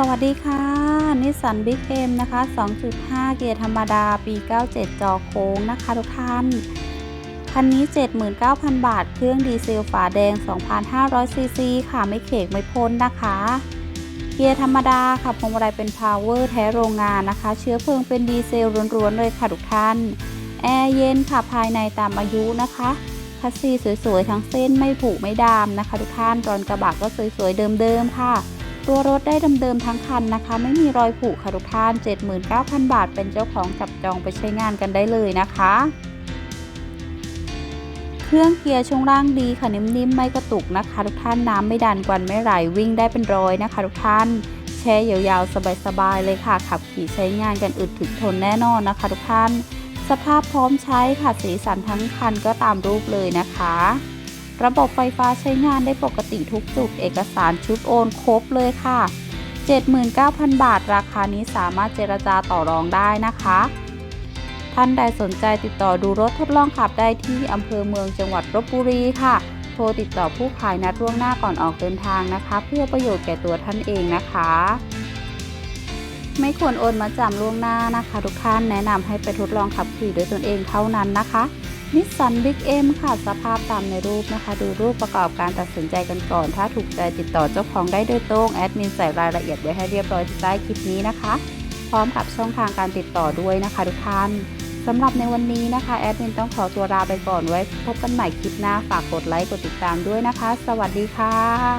สวัสดีค่ะ นิสสันบิ๊กเอ็มนะคะ 2.5 เกียร์ธรรมดา ปี 97 จอโค้งนะคะทุกท่าน คันนี้ 79,000 บาท เครื่องดีเซลฝาแดง 2,500 ซีซี ค่ะ ไม่เขกไม่พ้นนะคะ เกียร์ธรรมดาค่ะพวงมาลัยเป็นพาวเวอร์แท้โรงงานนะคะ เชื้อเพลิงเป็นดีเซลล้วนๆเลยค่ะทุกท่าน แอร์เย็นค่ะภายในตามอายุนะคะคัสซีสวยๆ ทั้งเส้นไม่ผุไม่ดามนะคะ ทุกท่านรอนกระบะก็สวยๆ เดิมๆ ค่ะ ตัวรถได้เดิมๆทั้งคันนะคะ ไม่มีรอยผุค่ะทุกท่าน 79,000 บาท เป็นเจ้าของจับจองไปใช้งานกันได้เลยนะคะ เครื่องเกียร์ช่วงล่างดีค่ะนิ่มๆไม่กระตุกนะคะ ทุกท่านน้ำไม่ดันกวันไม่ไหลวิ่งได้เป็นร้อยนะคะทุกท่านแช่ยาวๆ สบายๆ เลยค่ะ ขับขี่ใช้งานกันอึดถึกทนแน่นอนนะคะ ทุกท่าน สภาพพร้อมใช้ค่ะสีสันทั้งคันก็ตามรูปเลยนะคะ ระบบไฟฟ้าใช้งานได้ปกติทุกจุด เอกสารชุดโอนครบเลยค่ะ 79,000 บาท ราคานี้สามารถเจรจาต่อรองได้นะคะ ท่านใดสนใจติดต่อดูรถทดลองขับได้ที่อำเภอเมืองจังหวัดลบบุรีค่ะ โทรติดต่อผู้ขายนัดล่วงหน้าก่อนออกเดินทางนะคะ เพื่อประโยชน์แก่ตัวท่านเองนะคะ ไม่ควรโอนมาจำล่วงหน้านะคะ ทุกท่านแนะนำให้ไปทดลองขับขี่ด้วยตนเองเท่านั้นนะคะ นิสสันบิ๊กเอ็มค่ะสภาพตามในรูปนะคะ ดูรูปประกอบการตัดสินใจกันก่อน ถ้าถูกใจติดต่อเจ้าของได้โดยตรง แอดมินใส่รายละเอียดไว้ให้เรียบร้อยใต้คลิปนี้นะคะ พร้อมกับช่องทางการติดต่อด้วยนะคะทุกท่านสำหรับในวันนี้นะคะ แอดมินต้องขอตัวลาไปก่อนไว้ พบกันใหม่คลิปหน้าฝากกดไลค์กดติดตามด้วยนะคะ สวัสดีค่ะ